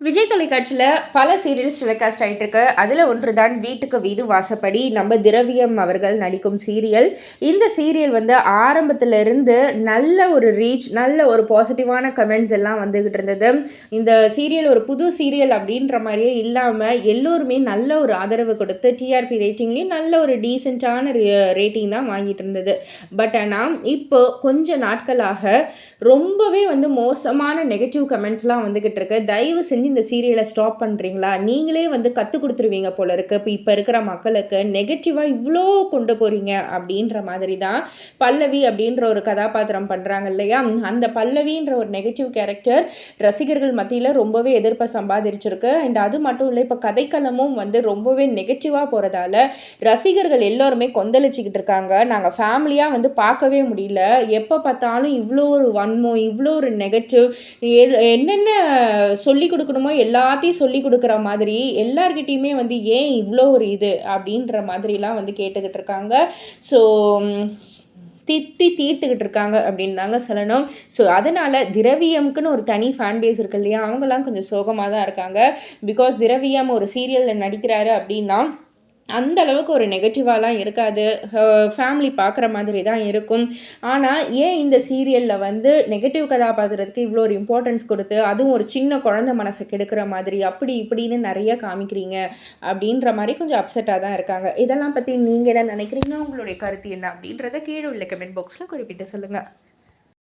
விஜய் தொலைக்காட்சியில் பல serials telecast ஆகிட்டு இருக்கு அதில் ஒன்று தான் வீட்டுக்கு வீடு வாசப்படி நம்ம திரவியம் அவர்கள் நடிக்கும் சீரியல் இந்த சீரியல் வந்து ஆரம்பத்திலிருந்து நல்ல ஒரு ரீச் நல்ல ஒரு பாசிட்டிவான கமெண்ட்ஸ் எல்லாம் வந்துக்கிட்டு இருந்தது. இந்த சீரியல் ஒரு புது சீரியல் அப்படின்ற மாதிரியே இல்லாமல் எல்லோருமே நல்ல ஒரு ஆதரவு கொடுத்து டிஆர்பி ரேட்டிங்லேயும் நல்ல ஒரு டீசெண்டான ரேட்டிங் தான் வாங்கிட்டு இருந்தது. பட் ஆனால் இப்போ கொஞ்ச நாட்களாக ரொம்பவே வந்து மோசமான நெகட்டிவ் கமெண்ட்ஸ்லாம் வந்துக்கிட்டு இருக்கு. தயவு செஞ்சு இந்த சீரியலை ஸ்டாப் பண்ணுறீங்களா நீங்களே வந்து கற்றுக் கொடுத்துருவீங்க போல இருக்கு. இப்போ இப்போ இருக்கிற மக்களுக்கு நெகட்டிவாக இவ்வளோ கொண்டு போகிறீங்க அப்படின்ற மாதிரி தான் பல்லவி அப்படின்ற ஒரு கதாபாத்திரம் பண்ணுறாங்க இல்லையா? அந்த பல்லவின்ற ஒரு நெகட்டிவ் கேரக்டர் ரசிகர்கள் மத்தியில் ரொம்பவே எதிர்ப்பை சம்பாதிச்சிருக்கு. அண்ட் அது மட்டும் இல்லை இப்போ கதைக்களமும் வந்து ரொம்பவே நெகட்டிவாக போகிறதால ரசிகர்கள் எல்லோருமே கொந்தளிச்சிக்கிட்டு இருக்காங்க. நாங்கள் ஃபேமிலியாக வந்து பார்க்கவே முடியல. எப்போ பார்த்தாலும் இவ்வளோ ஒரு வன்மம் இவ்வளோ ஒரு நெகட்டிவ் என்னென்ன சொல்லி கொடுக்கணும் கொடுக்கணுமோ எல்லாத்தையும் சொல்லி கொடுக்குற மாதிரி எல்லார்கிட்டேயுமே வந்து ஏன் இவ்வளோ ஒரு இது? அப்படின்ற மாதிரிலாம் வந்து கேட்டுக்கிட்டு இருக்காங்க. ஸோ திட்டி தீர்த்துக்கிட்டு இருக்காங்க அப்படின்னு தாங்க சொல்லணும். ஸோ அதனால் திரவியம்க்குன்னு ஒரு தனி ஃபேன் பேஸ் இருக்கு இல்லையா? அவங்களாம் கொஞ்சம் சோகமாக தான் இருக்காங்க. பிகாஸ் திரவியம் ஒரு சீரியலில் நடிக்கிறாரு அப்படின்னா அந்த அளவுக்கு ஒரு நெகட்டிவாலாம் இருக்காது. ஃபேமிலி பார்க்குற மாதிரி தான் இருக்கும். ஆனால் ஏன் இந்த சீரியலில் வந்து நெகட்டிவ் கதாபாத்திரத்துக்கு இவ்வளோ ஒரு இம்பார்ட்டன்ஸ் கொடுத்து அதுவும் ஒரு சின்ன குழந்த மனசை கெடுக்கிற மாதிரி அப்படி இப்படின்னு நிறைய காமிக்கிறீங்க அப்படின்ற மாதிரி கொஞ்சம் அப்செட்டாக தான் இருக்காங்க. இதெல்லாம் பற்றி நீங்கள் என்ன நினைக்கிறீங்க உங்களுடைய கருத்து என்ன அப்படின்றத கீழே உள்ள கமெண்ட் பாக்ஸில் குறிப்பிட்டு சொல்லுங்கள்